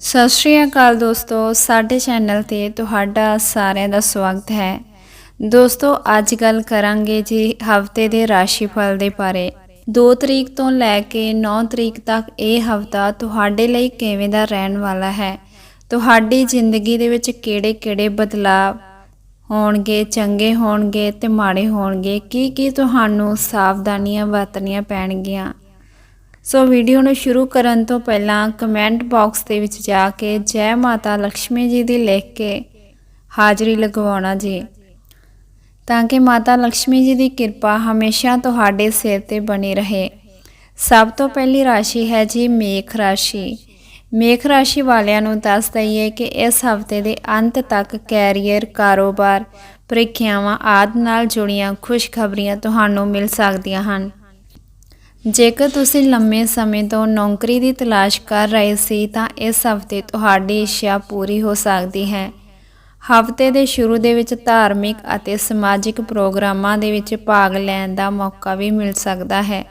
ਸਤਿ ਸ਼੍ਰੀ ਅਕਾਲ ਦੋਸਤੋ, ਸਾਡੇ ਚੈਨਲ ਤੇ ਤੁਹਾਡਾ ਸਾਰਿਆਂ ਦਾ ਸਵਾਗਤ ਹੈ। ਦੋਸਤੋ, ਅੱਜ ਗੱਲ ਕਰਾਂਗੇ ਜੀ ਹਫ਼ਤੇ ਦੇ ਰਾਸ਼ੀਫਲ ਦੇ ਬਾਰੇ। 2 ਤਰੀਕ ਤੋਂ ਲੈ ਕੇ 9 ਤਰੀਕ ਤੱਕ ਇਹ ਹਫਤਾ ਤੁਹਾਡੇ ਲਈ ਕਿਵੇਂ ਦਾ ਰਹਿਣ ਵਾਲਾ ਹੈ? ਤੁਹਾਡੀ ਜ਼ਿੰਦਗੀ ਦੇ ਵਿੱਚ ਕਿਹੜੇ-ਕਿਹੜੇ ਬਦਲਾਅ ਹੋਣਗੇ, ਚੰਗੇ ਹੋਣਗੇ ਤੇ ਮਾੜੇ ਹੋਣਗੇ? ਕੀ ਕੀ ਤੁਹਾਨੂੰ ਸਾਵਧਾਨੀਆਂ ਵਰਤਣੀਆਂ ਪੈਣਗੀਆਂ? ਸੋ ਵੀਡੀਓ ਨੂੰ ਸ਼ੁਰੂ ਕਰਨ ਤੋਂ ਪਹਿਲਾਂ ਕਮੈਂਟ ਬਾਕਸ ਦੇ ਵਿੱਚ ਜਾ ਕੇ ਜੈ ਮਾਤਾ ਲక్ష్ਮੀ ਜੀ ਦੀ ਲਿਖ ਕੇ ਹਾਜ਼ਰੀ ਲਗਵਾਉਣਾ ਜੀ। ਤਾਂ ਕਿ ਮਾਤਾ ਲక్ష్ਮੀ ਜੀ ਦੀ ਕਿਰਪਾ ਹਮੇਸ਼ਾ ਤੁਹਾਡੇ ਸਿਰ ਤੇ ਬਣੀ ਰਹੇ। ਸਭ ਤੋਂ ਪਹਿਲੀ ਰਾਸ਼ੀ ਹੈ ਜੀ ਮੇਖ ਰਾਸ਼ੀ। ਮੇਖ ਰਾਸ਼ੀ ਵਾਲਿਆਂ ਨੂੰ ਦੱਸ ਦਈਏ ਕਿ ਇਸ ਹਫ਼ਤੇ ਦੇ ਅੰਤ ਤੱਕ ਕੈਰੀਅਰ ਕਾਰੋਬਾਰ, ਪ੍ਰੀਖਿਆਵਾਂ ਆਦਿ ਨਾਲ ਜੁੜੀਆਂ ਖੁਸ਼ਖਬਰੀਆਂ ਤੁਹਾਨੂੰ ਮਿਲ ਸਕਦੀਆਂ ਹਨ। ਜੇਕਰ ਤੁਸੀਂ ਲੰਮੇ ਸਮੇਂ ਤੋਂ ਨੌਕਰੀ ਦੀ ਤਲਾਸ਼ ਕਰ ਰਹੇ ਸੀ, ਤਾਂ ਇਸ ਹਫ਼ਤੇ ਤੁਹਾਡੀ ਇੱਛਾ ਪੂਰੀ ਹੋ ਸਕਦੀ ਹੈ। ਹਫ਼ਤੇ ਦੇ ਸ਼ੁਰੂ ਦੇ ਵਿੱਚ ਧਾਰਮਿਕ ਅਤੇ ਸਮਾਜਿਕ ਪ੍ਰੋਗਰਾਮਾਂ ਦੇ ਵਿੱਚ ਭਾਗ ਲੈਣ ਦਾ ਮੌਕਾ ਵੀ ਮਿਲ ਸਕਦਾ ਹੈ।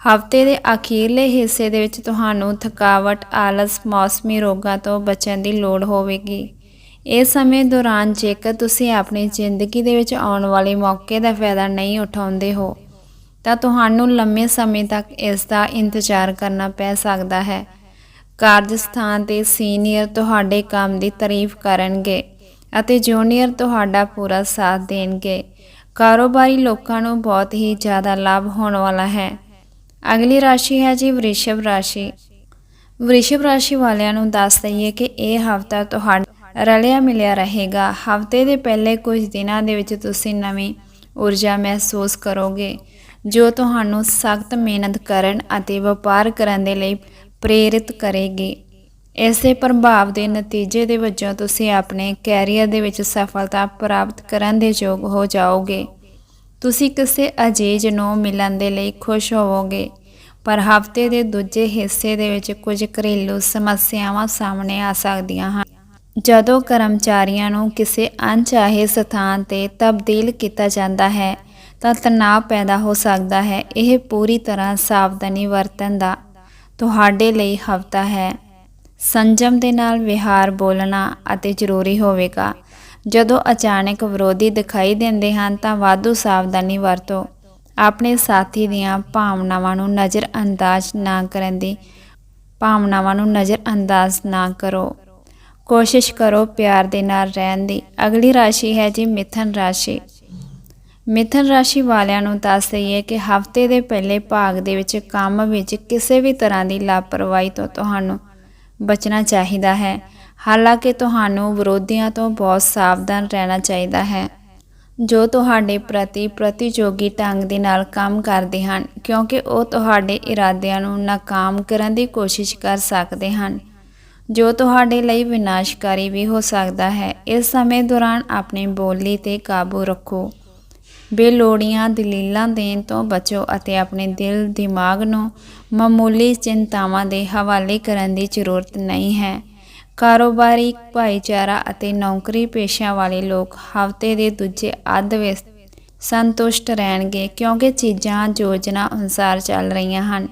ਹਫ਼ਤੇ ਦੇ ਅਖੀਰਲੇ ਹਿੱਸੇ ਦੇ ਵਿੱਚ ਤੁਹਾਨੂੰ ਥਕਾਵਟ, ਆਲਸ, ਮੌਸਮੀ ਰੋਗਾਂ ਤੋਂ ਬਚਣ ਦੀ ਲੋੜ ਹੋਵੇਗੀ। ਇਸ ਸਮੇਂ ਦੌਰਾਨ ਜੇਕਰ ਤੁਸੀਂ ਆਪਣੀ ਜ਼ਿੰਦਗੀ ਦੇ ਵਿੱਚ ਆਉਣ ਵਾਲੇ ਮੌਕੇ ਦਾ ਫਾਇਦਾ ਨਹੀਂ ਉਠਾਉਂਦੇ ਹੋ ਤਾਂ ਤੁਹਾਨੂੰ ਲੰਮੇ ਸਮੇਂ ਤੱਕ ਇਸ ਦਾ ਇੰਤਜ਼ਾਰ ਕਰਨਾ ਪੈ ਸਕਦਾ ਹੈ। ਕਾਰਜ ਸਥਾਨ ਤੇ ਸੀਨੀਅਰ ਤੁਹਾਡੇ ਕੰਮ ਦੀ ਤਾਰੀਫ ਕਰਨਗੇ ਅਤੇ ਜੂਨੀਅਰ ਤੁਹਾਡਾ ਪੂਰਾ ਸਾਥ ਦੇਣਗੇ। ਕਾਰੋਬਾਰੀ ਲੋਕਾਂ ਨੂੰ ਬਹੁਤ ਹੀ ਜ਼ਿਆਦਾ ਲਾਭ ਹੋਣ ਵਾਲਾ ਹੈ। ਅਗਲੀ ਰਾਸ਼ੀ ਹੈ ਜੀ ਵ੍ਰਿਸ਼ਭ ਰਾਸ਼ੀ। ਵ੍ਰਿਸ਼ਭ ਰਾਸ਼ੀ ਵਾਲਿਆਂ ਨੂੰ ਦੱਸ ਦਈਏ ਕਿ ਇਹ ਹਫਤਾ ਤੁਹਾਡਾ ਰਲਿਆ ਮਿਲਿਆ ਰਹੇਗਾ। ਹਫ਼ਤੇ ਦੇ ਪਹਿਲੇ ਕੁਝ ਦਿਨਾਂ ਦੇ ਵਿੱਚ ਤੁਸੀਂ ਨਵੀਂ ਊਰਜਾ ਮਹਿਸੂਸ ਕਰੋਗੇ। ਜੋ ਤੁਹਾਨੂੰ ਸਖਤ ਮਿਹਨਤ ਕਰਨ ਅਤੇ ਵਪਾਰ ਕਰਨ ਦੇ ਲਈ ਪ੍ਰੇਰਿਤ ਕਰੇਗੀ। ਇਸੇ ਪ੍ਰਭਾਵ ਦੇ ਨਤੀਜੇ ਦੇ ਵਜੋਂ ਤੁਸੀਂ ਆਪਣੇ ਕੈਰੀਅਰ ਦੇ ਵਿੱਚ ਸਫਲਤਾ ਪ੍ਰਾਪਤ ਕਰਨ ਦੇ ਯੋਗ ਹੋ ਜਾਓਗੇ। ਤੁਸੀਂ ਕਿਸੇ ਅਜੀਜ਼ ਨੂੰ ਮਿਲਣ ਦੇ ਲਈ ਖੁਸ਼ ਹੋਵੋਗੇ, ਪਰ ਹਫ਼ਤੇ ਦੇ ਦੂਜੇ ਹਿੱਸੇ ਦੇ ਵਿੱਚ ਕੁਝ ਘਰੇਲੂ ਸਮੱਸਿਆਵਾਂ ਸਾਹਮਣੇ ਆ ਸਕਦੀਆਂ ਹਨ। ਜਦੋਂ ਕਰਮਚਾਰੀਆਂ ਨੂੰ ਕਿਸੇ ਅਣਚਾਹੇ ਸਥਾਨ ਤੇ ਤਬਦੀਲ ਕੀਤਾ ਜਾਂਦਾ ਹੈ ਤਾਂ ਤਣਾਅ ਪੈਦਾ ਹੋ ਸਕਦਾ ਹੈ। ਇਹ ਪੂਰੀ ਤਰ੍ਹਾਂ ਸਾਵਧਾਨੀ ਵਰਤਣ ਦਾ ਤੁਹਾਡੇ ਲਈ ਹਫਤਾ ਹੈ। ਸੰਜਮ ਦੇ ਨਾਲ ਵਿਹਾਰ ਬੋਲਣਾ ਅਤੇ ਜ਼ਰੂਰੀ ਹੋਵੇਗਾ। ਜਦੋਂ ਅਚਾਨਕ ਵਿਰੋਧੀ ਦਿਖਾਈ ਦਿੰਦੇ ਹਨ ਤਾਂ ਵਾਧੂ ਸਾਵਧਾਨੀ ਵਰਤੋ। ਆਪਣੇ ਸਾਥੀ ਦੀਆਂ ਭਾਵਨਾਵਾਂ ਨੂੰ ਨਜ਼ਰ ਅੰਦਾਜ਼ ਨਾ ਕਰਨ ਦੀ ਭਾਵਨਾਵਾਂ ਨੂੰ ਨਜ਼ਰ ਅੰਦਾਜ਼ ਨਾ ਕਰੋ। ਕੋਸ਼ਿਸ਼ ਕਰੋ ਪਿਆਰ ਦੇ ਨਾਲ ਰਹਿਣ ਦੀ। ਅਗਲੀ ਰਾਸ਼ੀ ਹੈ ਜੀ ਮਿਥਨ ਰਾਸ਼ੀ। ਮਿਥਨ ਰਾਸ਼ੀ ਵਾਲਿਆਂ ਨੂੰ ਦੱਸ ਦਈਏ ਕਿ ਹਫ਼ਤੇ ਦੇ ਪਹਿਲੇ ਭਾਗ ਦੇ ਵਿੱਚ ਕੰਮ ਵਿੱਚ ਕਿਸੇ ਵੀ ਤਰ੍ਹਾਂ ਦੀ ਲਾਪਰਵਾਹੀ ਤੋਂ ਤੁਹਾਨੂੰ ਬਚਣਾ ਚਾਹੀਦਾ ਹੈ। ਹਾਲਾਂਕਿ ਤੁਹਾਨੂੰ ਵਿਰੋਧੀਆਂ ਤੋਂ ਬਹੁਤ ਸਾਵਧਾਨ ਰਹਿਣਾ ਚਾਹੀਦਾ ਹੈ। ਜੋ ਤੁਹਾਡੇ ਪ੍ਰਤੀ ਪ੍ਰਤੀਯੋਗੀ ਢੰਗ ਦੇ ਨਾਲ ਕੰਮ ਕਰਦੇ ਹਨ, ਕਿਉਂਕਿ ਉਹ ਤੁਹਾਡੇ ਇਰਾਦਿਆਂ ਨੂੰ ਨਾਕਾਮ ਕਰਨ ਦੀ ਕੋਸ਼ਿਸ਼ ਕਰ ਸਕਦੇ ਹਨ। ਜੋ ਤੁਹਾਡੇ ਲਈ ਵਿਨਾਸ਼ਕਾਰੀ ਵੀ ਹੋ ਸਕਦਾ ਹੈ, ਇਸ ਸਮੇਂ ਦੌਰਾਨ ਆਪਣੀ ਬੋਲੀ ਤੇ ਕਾਬੂ ਰੱਖੋ। ਬੇਲੋੜੀਆਂ ਦਲੀਲਾਂ ਦੇਣ ਤੋਂ ਬਚੋ ਅਤੇ ਆਪਣੇ ਦਿਲ, ਦਿਮਾਗ ਨੂੰ ਮਾਮੂਲੀ ਚਿੰਤਾਵਾਂ ਦੇ ਹਵਾਲੇ ਕਰਨ ਦੀ ਜ਼ਰੂਰਤ ਨਹੀਂ ਹੈ। ਕਾਰੋਬਾਰੀ ਭਾਈਚਾਰਾ ਅਤੇ ਨੌਕਰੀ ਪੇਸ਼ਾ ਵਾਲੇ ਲੋਕ ਹਫ਼ਤੇ ਦੇ ਦੂਜੇ ਅੱਧ ਵਿੱਚ ਸੰਤੁਸ਼ਟ ਰਹਿਣਗੇ ਕਿਉਂਕਿ ਚੀਜ਼ਾਂ, ਯੋਜਨਾ ਅਨੁਸਾਰ ਚੱਲ ਰਹੀਆਂ ਹਨ।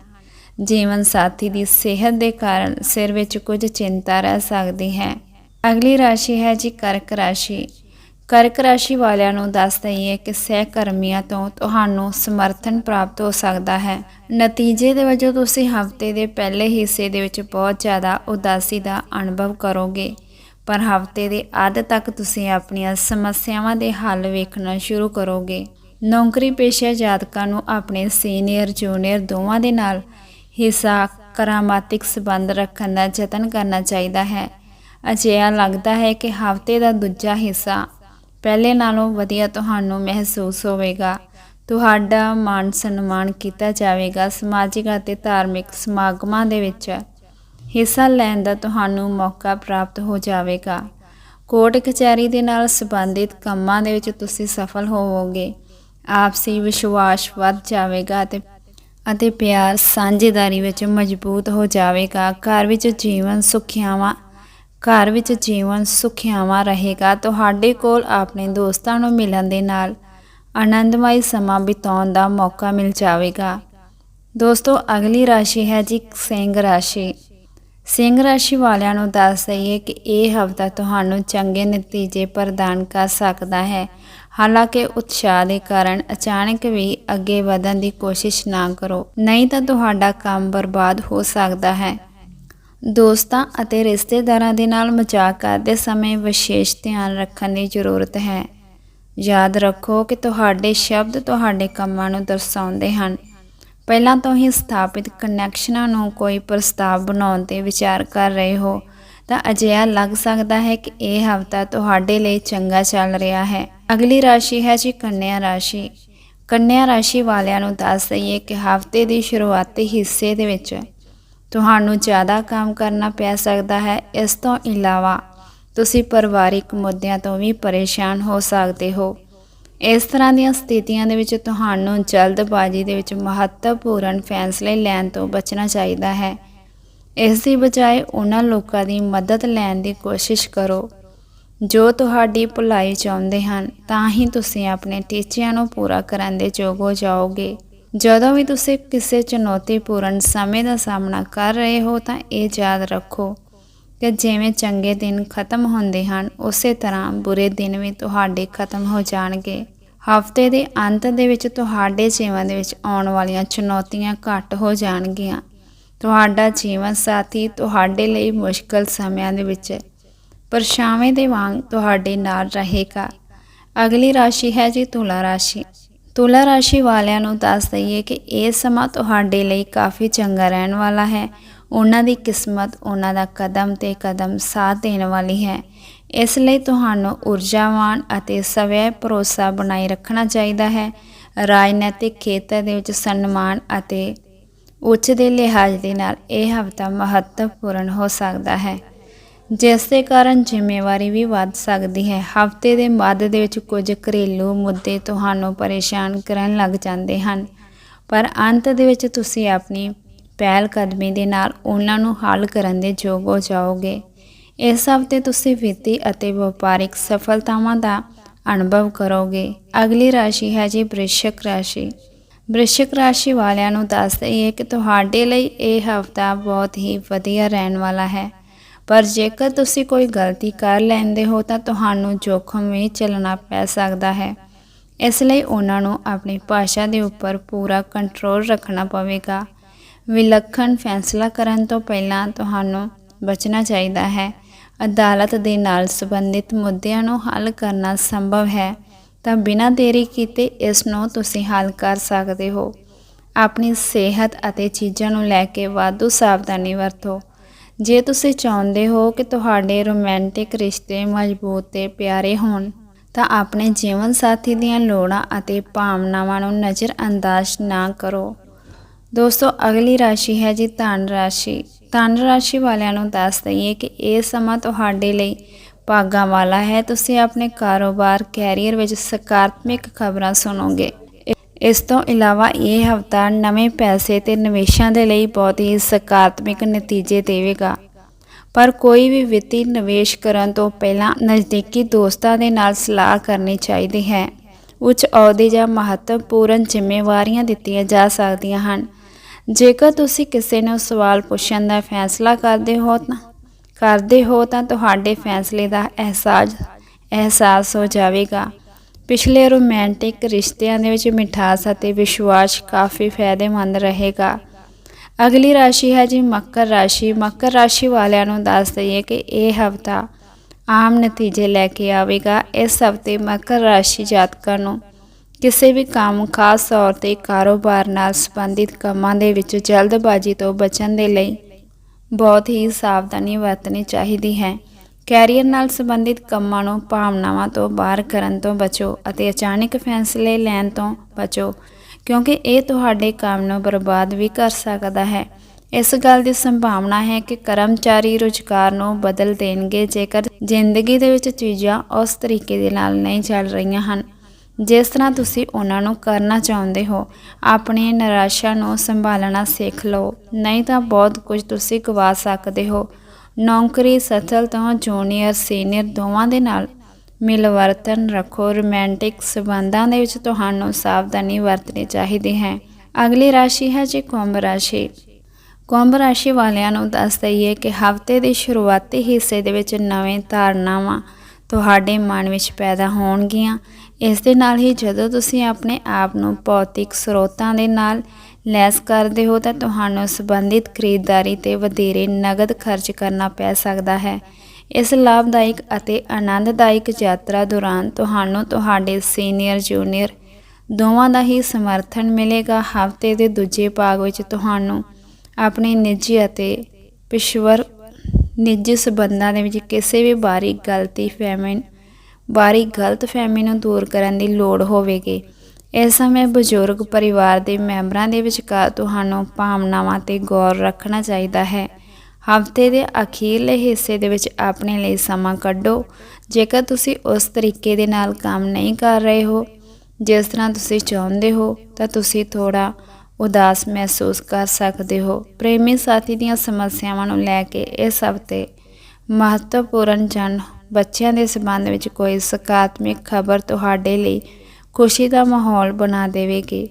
ਜੀਵਨ ਸਾਥੀ ਦੀ ਸਿਹਤ ਦੇ ਕਾਰਨ ਸਿਰ ਵਿੱਚ ਕੁਝ ਚਿੰਤਾ ਰਹਿ ਸਕਦੀ ਹੈ। ਅਗਲੀ ਰਾਸ਼ੀ ਹੈ ਜੀ ਕਰਕ ਰਾਸ਼ੀ। ਕਰਕ ਰਾਸ਼ੀ ਵਾਲਿਆਂ ਨੂੰ ਦੱਸ ਦਈਏ ਕਿ ਸਹਿਕਰਮੀਆਂ ਤੋਂ ਤੁਹਾਨੂੰ ਸਮਰਥਨ ਪ੍ਰਾਪਤ ਹੋ ਸਕਦਾ ਹੈ। ਨਤੀਜੇ ਦੇ ਵਜੋਂ ਤੁਸੀਂ ਹਫ਼ਤੇ ਦੇ ਪਹਿਲੇ ਹਿੱਸੇ ਦੇ ਵਿੱਚ ਬਹੁਤ ਜ਼ਿਆਦਾ ਉਦਾਸੀ ਦਾ ਅਨੁਭਵ ਕਰੋਗੇ। ਪਰ ਹਫ਼ਤੇ ਦੇ ਅੱਧ ਤੱਕ ਤੁਸੀਂ ਆਪਣੀਆਂ ਸਮੱਸਿਆਵਾਂ ਦੇ ਹੱਲ ਵੇਖਣਾ ਸ਼ੁਰੂ ਕਰੋਗੇ। ਨੌਕਰੀ ਪੇਸ਼ਾ ਜਾਤਕਾਂ ਨੂੰ ਆਪਣੇ ਸੀਨੀਅਰ, ਜੂਨੀਅਰ ਦੋਵਾਂ ਦੇ ਨਾਲ ਹਿੱਸਾ ਕਰਾਮਾਤਿਕ ਸਬੰਧ ਰੱਖਣ ਦਾ ਯਤਨ ਕਰਨਾ ਚਾਹੀਦਾ ਹੈ। ਅਜਿਹਾ ਲੱਗਦਾ ਹੈ ਕਿ ਹਫ਼ਤੇ ਦਾ ਦੂਜਾ ਹਿੱਸਾ ਪਹਿਲੇ ਨਾਲੋਂ ਵਧੀਆ ਤੁਹਾਨੂੰ ਮਹਿਸੂਸ ਹੋਵੇਗਾ। ਤੁਹਾਡਾ ਮਾਨ ਸਨਮਾਨ ਕੀਤਾ ਜਾਵੇਗਾ ਸਮਾਜਿਕ ਅਤੇ ਧਾਰਮਿਕ ਸਮਾਗਮਾਂ ਦੇ ਵਿੱਚ। ਹਿੱਸਾ ਲੈਣ ਦਾ ਤੁਹਾਨੂੰ ਮੌਕਾ ਪ੍ਰਾਪਤ ਹੋ ਜਾਵੇਗਾ। ਕੋਰਟ ਕਚਹਿਰੀ ਦੇ ਨਾਲ ਸੰਬੰਧਿਤ ਕੰਮਾਂ ਦੇ ਵਿੱਚ ਤੁਸੀਂ ਸਫਲ ਹੋਵੋਗੇ। ਆਪਸੀ ਵਿਸ਼ਵਾਸ ਵੱਧ ਜਾਵੇਗਾ ਅਤੇ ਅਤੇ ਪਿਆਰ ਸਾਂਝੇਦਾਰੀ ਵਿੱਚ ਮਜ਼ਬੂਤ ਹੋ ਜਾਵੇਗਾ। ਘਰ ਵਿੱਚ ਜੀਵਨ, ਸੁਖਿਆਵਾਂ ਘਰ ਵਿੱਚ ਜੀਵਨ ਸੁਖਿਆਵਾਂ ਰਹੇਗਾ। ਤੁਹਾਡੇ ਕੋਲ ਆਪਣੇ ਦੋਸਤਾਂ ਨੂੰ ਮਿਲਣ ਦੇ ਨਾਲ ਆਨੰਦਮਈ ਸਮਾਂ ਬਿਤਾਉਣ ਦਾ ਮੌਕਾ ਮਿਲ ਜਾਵੇਗਾ। ਦੋਸਤੋ, ਅਗਲੀ ਰਾਸ਼ੀ ਹੈ ਜੀ ਸਿੰਘ ਰਾਸ਼ੀ। ਸਿੰਘ ਰਾਸ਼ੀ ਵਾਲਿਆਂ ਨੂੰ ਦੱਸ ਦਈਏ ਕਿ ਇਹ ਹਫ਼ਤਾ ਤੁਹਾਨੂੰ ਚੰਗੇ ਨਤੀਜੇ ਪ੍ਰਦਾਨ ਕਰ ਸਕਦਾ ਹੈ। ਹਾਲਾਂਕਿ ਉਤਸ਼ਾਹ ਦੇ ਕਾਰਨ ਅਚਾਨਕ ਵੀ ਅੱਗੇ ਵਧਣ ਦੀ ਕੋਸ਼ਿਸ਼ ਨਾ ਕਰੋ। ਨਹੀਂ ਤਾਂ ਤੁਹਾਡਾ ਕੰਮ ਬਰਬਾਦ ਹੋ ਸਕਦਾ ਹੈ। ਦੋਸਤਾਂ ਅਤੇ ਰਿਸ਼ਤੇਦਾਰਾਂ ਦੇ ਨਾਲ ਮਜ਼ਾਕ ਕਰਦੇ ਸਮੇਂ ਵਿਸ਼ੇਸ਼ ਧਿਆਨ ਰੱਖਣ ਦੀ ਜ਼ਰੂਰਤ ਹੈ। ਯਾਦ ਰੱਖੋ ਕਿ ਤੁਹਾਡੇ ਸ਼ਬਦ ਤੁਹਾਡੇ ਕੰਮਾਂ ਨੂੰ ਦਰਸਾਉਂਦੇ ਹਨ। ਪਹਿਲਾਂ ਤੋਂ ਹੀ ਸਥਾਪਿਤ ਕਨੈਕਸ਼ਨਾਂ ਨੂੰ ਕੋਈ ਪ੍ਰਸਤਾਵ ਬਣਾਉਣ ਤੇ ਵਿਚਾਰ ਕਰ ਰਹੇ ਹੋ, ਤਾਂ ਅਜਿਹਾ ਲੱਗ ਸਕਦਾ ਹੈ ਕਿ ਇਹ ਹਫ਼ਤਾ ਤੁਹਾਡੇ ਲਈ ਚੰਗਾ ਚੱਲ ਰਿਹਾ ਹੈ। ਅਗਲੀ ਰਾਸ਼ੀ ਹੈ ਜੀ ਕੰਨਿਆ ਰਾਸ਼ੀ। ਕੰਨਿਆ ਰਾਸ਼ੀ ਵਾਲਿਆਂ ਨੂੰ ਦੱਸ ਦਈਏ ਕਿ ਹਫ਼ਤੇ ਦੀ ਸ਼ੁਰੂਆਤੀ ਹਿੱਸੇ ਦੇ ਵਿੱਚ ਤੁਹਾਨੂੰ ਜ਼ਿਆਦਾ ਕੰਮ ਕਰਨਾ ਪੈ ਸਕਦਾ ਹੈ। ਇਸ ਤੋਂ ਇਲਾਵਾ ਤੁਸੀਂ ਪਰਿਵਾਰਿਕ ਮੁੱਦਿਆਂ ਤੋਂ ਵੀ ਪਰੇਸ਼ਾਨ ਹੋ ਸਕਦੇ ਹੋ। ਇਸ ਤਰ੍ਹਾਂ ਦੀਆਂ ਸਥਿਤੀਆਂ ਦੇ ਵਿੱਚ ਤੁਹਾਨੂੰ ਜਲਦਬਾਜ਼ੀ ਦੇ ਵਿੱਚ ਮਹੱਤਵਪੂਰਨ ਫੈਸਲੇ ਲੈਣ ਤੋਂ ਬਚਣਾ ਚਾਹੀਦਾ ਹੈ। ਇਸ ਦੀ ਬਜਾਏ ਉਹਨਾਂ ਲੋਕਾਂ ਦੀ ਮਦਦ ਲੈਣ ਦੀ ਕੋਸ਼ਿਸ਼ ਕਰੋ। ਜੋ ਤੁਹਾਡੀ ਭਲਾਈ ਚਾਹੁੰਦੇ ਹਨ, ਤਾਂ ਹੀ ਤੁਸੀਂ ਆਪਣੇ ਟੀਚਿਆਂ ਨੂੰ ਪੂਰਾ ਕਰਨ ਦੇ ਯੋਗ ਹੋ ਜਾਓਗੇ। ਜਦੋਂ ਵੀ ਤੁਸੀਂ ਕਿਸੇ ਚੁਣੌਤੀਪੂਰਨ ਸਮੇਂ ਦਾ ਸਾਹਮਣਾ ਕਰ ਰਹੇ ਹੋ ਤਾਂ ਇਹ ਯਾਦ ਰੱਖੋ ਕਿ ਜਿਵੇਂ ਚੰਗੇ ਦਿਨ ਖਤਮ ਹੁੰਦੇ ਹਨ, ਉਸੇ ਤਰ੍ਹਾਂ ਬੁਰੇ ਦਿਨ ਵੀ ਤੁਹਾਡੇ ਖਤਮ ਹੋ ਜਾਣਗੇ। ਹਫ਼ਤੇ ਦੇ ਅੰਤ ਦੇ ਵਿੱਚ ਤੁਹਾਡੇ ਜੀਵਨ ਦੇ ਵਿੱਚ ਆਉਣ ਵਾਲੀਆਂ ਚੁਣੌਤੀਆਂ ਘੱਟ ਹੋ ਜਾਣਗੀਆਂ। ਤੁਹਾਡਾ ਜੀਵਨ ਸਾਥੀ ਤੁਹਾਡੇ ਲਈ ਮੁਸ਼ਕਲ ਸਮਿਆਂ ਦੇ ਵਿੱਚ ਪਰਛਾਵੇਂ ਦੇ ਵਾਂਗ ਤੁਹਾਡੇ ਨਾਲ ਰਹੇਗਾ। ਅਗਲੀ ਰਾਸ਼ੀ ਹੈ ਜੀ ਤੁਲਾ ਰਾਸ਼ੀ। ਤੁਲਾ ਰਾਸ਼ੀ ਵਾਲਿਆਂ ਨੂੰ ਦੱਸ ਦਈਏ ਕਿ ਇਹ ਸਮਾਂ ਤੁਹਾਡੇ ਲਈ ਕਾਫੀ ਚੰਗਾ ਰਹਿਣ ਵਾਲਾ ਹੈ। ਉਹਨਾਂ ਦੀ ਕਿਸਮਤ ਉਹਨਾਂ ਦਾ ਕਦਮ ਤੇ ਕਦਮ ਸਾਥ ਦੇਣ ਵਾਲੀ ਹੈ। ਇਸ ਲਈ ਤੁਹਾਨੂੰ ਊਰਜਾਵਾਨ ਅਤੇ ਸਵੈ ਭਰੋਸਾ ਬਣਾਈ ਰੱਖਣਾ ਚਾਹੀਦਾ ਹੈ। ਰਾਜਨੀਤਿਕ ਖੇਤਰ ਦੇ ਵਿੱਚ ਸਨਮਾਨ ਅਤੇ ਉੱਚ ਦੇ ਲਿਹਾਜ਼ ਦੇ ਨਾਲ ਇਹ ਹਫ਼ਤਾ ਮਹੱਤਵਪੂਰਨ ਹੋ ਸਕਦਾ ਹੈ। ਜਿਸ ਦੇ ਕਾਰਨ ਜ਼ਿੰਮੇਵਾਰੀ ਵੀ ਵੱਧ ਸਕਦੀ ਹੈ। ਹਫ਼ਤੇ ਦੇ ਮੱਧ ਦੇ ਵਿੱਚ ਕੁਝ ਘਰੇਲੂ ਮੁੱਦੇ ਤੁਹਾਨੂੰ ਪਰੇਸ਼ਾਨ ਕਰਨ ਲੱਗ ਜਾਂਦੇ ਹਨ। ਪਰ ਅੰਤ ਦੇ ਵਿੱਚ ਤੁਸੀਂ ਆਪਣੀ ਪਹਿਲ ਕਦਮੀ ਦੇ ਨਾਲ ਉਹਨਾਂ ਨੂੰ ਹੱਲ ਕਰਨ ਦੇ ਯੋਗ ਹੋ ਜਾਓਗੇ। ਇਸ ਹਫ਼ਤੇ ਤੁਸੀਂ ਵਿੱਤੀ ਅਤੇ ਵਪਾਰਿਕ ਸਫਲਤਾਵਾਂ ਦਾ ਅਨੁਭਵ ਕਰੋਗੇ। ਅਗਲੀ ਰਾਸ਼ੀ ਹੈ ਜੀ ਬ੍ਰਿਸ਼ਕ ਰਾਸ਼ੀ। ਬ੍ਰਿਸ਼ਕ ਰਾਸ਼ੀ ਵਾਲਿਆਂ ਨੂੰ ਦੱਸ ਦਈਏ ਕਿ ਤੁਹਾਡੇ ਲਈ ਇਹ ਹਫ਼ਤਾ ਬਹੁਤ ਹੀ ਵਧੀਆ ਰਹਿਣ ਵਾਲਾ ਹੈ। ਪਰ ਜੇਕਰ ਤੁਸੀਂ ਕੋਈ ਗਲਤੀ ਕਰ ਲੈਂਦੇ ਹੋ ਤਾਂ ਤੁਹਾਨੂੰ ਜੋਖਮ ਵੀ ਚੱਲਣਾ ਪੈ ਸਕਦਾ ਹੈ। ਇਸ ਲਈ ਉਹਨਾਂ ਨੂੰ ਆਪਣੀ ਭਾਸ਼ਾ ਦੇ ਉੱਪਰ ਪੂਰਾ ਕੰਟਰੋਲ ਰੱਖਣਾ ਪਵੇਗਾ। ਵਿਲੱਖਣ ਫੈਸਲਾ ਕਰਨ ਤੋਂ ਪਹਿਲਾਂ ਤੁਹਾਨੂੰ ਬਚਣਾ ਚਾਹੀਦਾ ਹੈ। ਅਦਾਲਤ ਦੇ ਨਾਲ ਸੰਬੰਧਿਤ ਮੁੱਦਿਆਂ ਨੂੰ ਹੱਲ ਕਰਨਾ ਸੰਭਵ ਹੈ ਤਾਂ ਬਿਨਾਂ ਦੇਰੀ ਕੀਤੇ ਇਸ ਨੂੰ ਤੁਸੀਂ ਹੱਲ ਕਰ ਸਕਦੇ ਹੋ। ਆਪਣੀ ਸਿਹਤ ਅਤੇ ਚੀਜ਼ਾਂ ਨੂੰ ਲੈ ਕੇ ਵਾਧੂ ਸਾਵਧਾਨੀ ਵਰਤੋ। ਜੇ ਤੁਸੀਂ ਚਾਹੁੰਦੇ ਹੋ ਕਿ ਤੁਹਾਡੇ ਰੋਮਾਂਟਿਕ ਰਿਸ਼ਤੇ ਮਜ਼ਬੂਤ ਤੇ ਪਿਆਰੇ ਹੋਣ, ਤਾਂ ਆਪਣੇ ਜੀਵਨ ਸਾਥੀ ਦੀਆਂ ਲੋੜਾਂ ਅਤੇ ਭਾਵਨਾਵਾਂ ਨੂੰ ਨਜ਼ਰਅੰਦਾਜ਼ ਨਾ ਕਰੋ। ਦੋਸਤੋ, ਅਗਲੀ ਰਾਸ਼ੀ ਹੈ ਜੀ ਧਨ ਰਾਸ਼ੀ। ਧਨ ਰਾਸ਼ੀ ਵਾਲਿਆਂ ਨੂੰ ਦੱਸ ਦਈਏ ਕਿ ਇਹ ਸਮਾਂ ਤੁਹਾਡੇ ਲਈ ਭਾਗਾਂ ਵਾਲਾ ਹੈ। ਤੁਸੀਂ ਆਪਣੇ ਕਾਰੋਬਾਰ, ਕੈਰੀਅਰ ਵਿੱਚ ਸਕਾਰਾਤਮਕ ਖਬਰਾਂ ਸੁਣੋਗੇ। ਇਸ ਤੋਂ ਇਲਾਵਾ ਇਹ ਹਫਤਾ ਨਵੇਂ ਪੈਸੇ ਤੇ ਨਿਵੇਸ਼ਾਂ ਦੇ ਲਈ ਬਹੁਤ ਹੀ ਸਕਾਰਾਤਮਕ ਨਤੀਜੇ ਦੇਵੇਗਾ। ਪਰ ਕੋਈ ਵੀ ਵਿੱਤੀ ਨਿਵੇਸ਼ ਕਰਨ ਤੋਂ ਪਹਿਲਾਂ ਨਜ਼ਦੀਕੀ ਦੋਸਤਾਂ ਦੇ ਨਾਲ ਸਲਾਹ ਕਰਨੀ ਚਾਹੀਦੀ ਹੈ। ਉੱਚ ਅਹੁਦੇ ਜਾਂ ਮਹੱਤਵਪੂਰਨ ਜ਼ਿੰਮੇਵਾਰੀਆਂ ਦਿੱਤੀਆਂ ਜਾ ਸਕਦੀਆਂ ਹਨ। ਜੇਕਰ ਤੁਸੀਂ ਕਿਸੇ ਨੂੰ ਸਵਾਲ ਪੁੱਛਣ ਦਾ ਫੈਸਲਾ ਕਰਦੇ ਹੋ ਤਾਂ, ਕਰਦੇ ਹੋ ਤਾਂ ਤੁਹਾਡੇ ਫੈਸਲੇ ਦਾ ਅਹਿਸਾਸ ਅਹਿਸਾਸ ਹੋ ਜਾਵੇਗਾ। ਪਿਛਲੇ ਰੋਮਾਂਟਿਕ ਰਿਸ਼ਤਿਆਂ ਦੇ ਵਿੱਚ ਮਿਠਾਸ ਅਤੇ ਵਿਸ਼ਵਾਸ ਕਾਫੀ ਫਾਇਦੇਮੰਦ ਰਹੇਗਾ। ਅਗਲੀ ਰਾਸ਼ੀ ਹੈ ਜੀ ਮਕਰ ਰਾਸ਼ੀ। ਮਕਰ ਰਾਸ਼ੀ ਵਾਲਿਆਂ ਨੂੰ ਦੱਸ ਦਈਏ ਕਿ ਇਹ ਹਫਤਾ ਆਮ ਨਤੀਜੇ ਲੈ ਕੇ ਆਵੇਗਾ। ਇਸ ਹਫ਼ਤੇ ਮਕਰ ਰਾਸ਼ੀ ਜਾਤਕਾਂ ਨੂੰ ਕਿਸੇ ਵੀ ਕੰਮ, ਖਾਸ ਤੌਰ ਤੇ ਕਾਰੋਬਾਰ ਨਾਲ ਸੰਬੰਧਿਤ ਕੰਮਾਂ ਦੇ ਵਿੱਚ ਜਲਦਬਾਜ਼ੀ ਤੋਂ ਬਚਣ ਦੇ ਲਈ ਬਹੁਤ ਹੀ ਸਾਵਧਾਨੀ ਵਰਤਣੀ ਚਾਹੀਦੀ ਹੈ। ਕੈਰੀਅਰ ਨਾਲ ਸੰਬੰਧਿਤ ਕੰਮਾਂ ਨੂੰ ਭਾਵਨਾਵਾਂ ਤੋਂ ਬਾਹਰ ਕਰਨ ਤੋਂ ਬਚੋ ਅਤੇ ਅਚਾਨਕ ਫੈਸਲੇ ਲੈਣ ਤੋਂ ਬਚੋ, ਕਿਉਂਕਿ ਇਹ ਤੁਹਾਡੇ ਕੰਮ ਨੂੰ ਬਰਬਾਦ ਵੀ ਕਰ ਸਕਦਾ ਹੈ। ਇਸ ਗੱਲ ਦੀ ਸੰਭਾਵਨਾ ਹੈ ਕਿ ਕਰਮਚਾਰੀ ਰੁਜ਼ਗਾਰ ਨੂੰ ਬਦਲ ਦੇਣਗੇ ਜੇਕਰ ਜ਼ਿੰਦਗੀ ਦੇ ਵਿੱਚ ਚੀਜ਼ਾਂ ਉਸ ਤਰੀਕੇ ਦੇ ਨਾਲ ਨਹੀਂ ਚੱਲ ਰਹੀਆਂ ਹਨ। ਜਿਸ ਤਰ੍ਹਾਂ ਤੁਸੀਂ ਉਹਨਾਂ ਨੂੰ ਕਰਨਾ ਚਾਹੁੰਦੇ ਹੋ, ਆਪਣੀ ਨਿਰਾਸ਼ਾ ਨੂੰ ਸੰਭਾਲਣਾ ਸਿੱਖ ਲਓ। ਨਹੀਂ ਤਾਂ ਬਹੁਤ ਕੁਝ ਤੁਸੀਂ ਗਵਾ ਸਕਦੇ ਹੋ। ਨੌਕਰੀ ਸਥਲ ਤੋਂ ਜੂਨੀਅਰ, ਸੀਨੀਅਰ ਦੋਵਾਂ ਦੇ ਨਾਲ ਮਿਲਵਰਤਨ ਰੱਖੋ। ਰੋਮਾਂਟਿਕ ਸਬੰਧਾਂ ਦੇ ਵਿੱਚ ਤੁਹਾਨੂੰ ਸਾਵਧਾਨੀ ਵਰਤਣੀ ਚਾਹੀਦੀ ਹੈ। ਅਗਲੀ ਰਾਸ਼ੀ ਹੈ ਜੀ ਕੁੰਭ ਰਾਸ਼ੀ। ਕੁੰਭ ਰਾਸ਼ੀ ਵਾਲਿਆਂ ਨੂੰ ਦੱਸ ਦਈਏ ਕਿ ਹਫ਼ਤੇ ਦੇ ਸ਼ੁਰੂਆਤੀ ਹਿੱਸੇ ਦੇ ਵਿੱਚ ਨਵੇਂ ਧਾਰਨਾਵਾਂ ਤੁਹਾਡੇ ਮਨ ਵਿੱਚ ਪੈਦਾ ਹੋਣਗੀਆਂ। ਇਸ ਦੇ ਨਾਲ ਹੀ ਜਦੋਂ ਤੁਸੀਂ ਆਪਣੇ ਆਪ ਨੂੰ ਭੌਤਿਕ ਸਰੋਤਾਂ ਦੇ ਨਾਲ ਲੈਸ ਕਰਦੇ ਹੋ ਤਾਂ ਤੁਹਾਨੂੰ ਸੰਬੰਧਿਤ ਖਰੀਦਦਾਰੀ ਤੇ ਵਧੇਰੇ ਨਗਦ ਖਰਚ ਕਰਨਾ ਪੈ ਸਕਦਾ ਹੈ। ਇਸ ਲਾਭਦਾਇਕ ਅਤੇ ਆਨੰਦਦਾਇਕ ਯਾਤਰਾ ਦੌਰਾਨ ਤੁਹਾਨੂੰ ਤੁਹਾਡੇ ਸੀਨੀਅਰ, ਜੂਨੀਅਰ ਦੋਵਾਂ ਦਾ ਹੀ ਸਮਰਥਨ ਮਿਲੇਗਾ। ਹਫ਼ਤੇ ਦੇ ਦੂਜੇ ਭਾਗ ਵਿੱਚ ਤੁਹਾਨੂੰ ਆਪਣੇ ਨਿੱਜੀ ਅਤੇ ਪੇਸ਼ੇਵਰ ਨਿੱਜੀ ਸਬੰਧਾਂ ਦੇ ਵਿੱਚ ਕਿਸੇ ਵੀ ਬਾਰੀ ਗਲਤੀ ਫਹਿਮੀ, ਬਾਰੀ ਗਲਤ ਫਹਿਮੀ ਨੂੰ ਦੂਰ ਕਰਨ ਦੀ ਲੋੜ ਹੋਵੇਗੀ। ਇਸ ਸਮੇਂ ਬਜ਼ੁਰਗ ਪਰਿਵਾਰ ਦੇ ਮੈਂਬਰਾਂ ਦੇ ਵਿਚਕਾਰ ਤੁਹਾਨੂੰ ਭਾਵਨਾਵਾਂ ਤੇ ਗੌਰ ਰੱਖਣਾ ਚਾਹੀਦਾ ਹੈ। ਹਫ਼ਤੇ ਦੇ ਅਖੀਰਲੇ ਹਿੱਸੇ ਦੇ ਵਿੱਚ ਆਪਣੇ ਲਈ ਸਮਾਂ ਕੱਢੋ। ਜੇਕਰ ਤੁਸੀਂ ਉਸ ਤਰੀਕੇ ਦੇ ਨਾਲ ਕੰਮ ਨਹੀਂ ਕਰ ਰਹੇ ਹੋ, ਜਿਸ ਤਰ੍ਹਾਂ ਤੁਸੀਂ ਚਾਹੁੰਦੇ ਹੋ, ਤਾਂ ਤੁਸੀਂ ਥੋੜਾ ਉਦਾਸ ਮਹਿਸੂਸ ਕਰ ਸਕਦੇ ਹੋ। ਪ੍ਰੇਮੀ ਸਾਥੀ ਦੀਆਂ ਸਮੱਸਿਆਵਾਂ ਨੂੰ ਲੈ ਕੇ ਇਸ ਹਫ਼ਤੇ ਮਹੱਤਵਪੂਰਨ ਜਨ ਬੱਚਿਆਂ ਦੇ ਸੰਬੰਧ ਵਿੱਚ ਕੋਈ ਸਕਾਰਾਤਮਕ ਖਬਰ ਤੁਹਾਡੇ ਲਈ ਖੁਸ਼ੀ ਦਾ ਮਾਹੌਲ ਬਣਾ ਦੇਵੇਗੀ।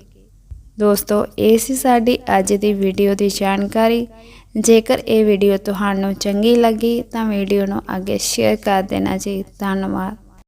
ਦੋਸਤੋ, ਇਹ ਸੀ ਸਾਡੀ ਅੱਜ ਦੀ ਵੀਡੀਓ ਦੀ ਜਾਣਕਾਰੀ। ਜੇਕਰ ਇਹ ਵੀਡੀਓ ਤੁਹਾਨੂੰ ਚੰਗੀ ਲੱਗੀ, ਤਾਂ ਵੀਡੀਓ ਨੂੰ ਅੱਗੇ ਸ਼ੇਅਰ ਕਰ ਦੇਣਾ ਜੀ। ਧੰਨਵਾਦ।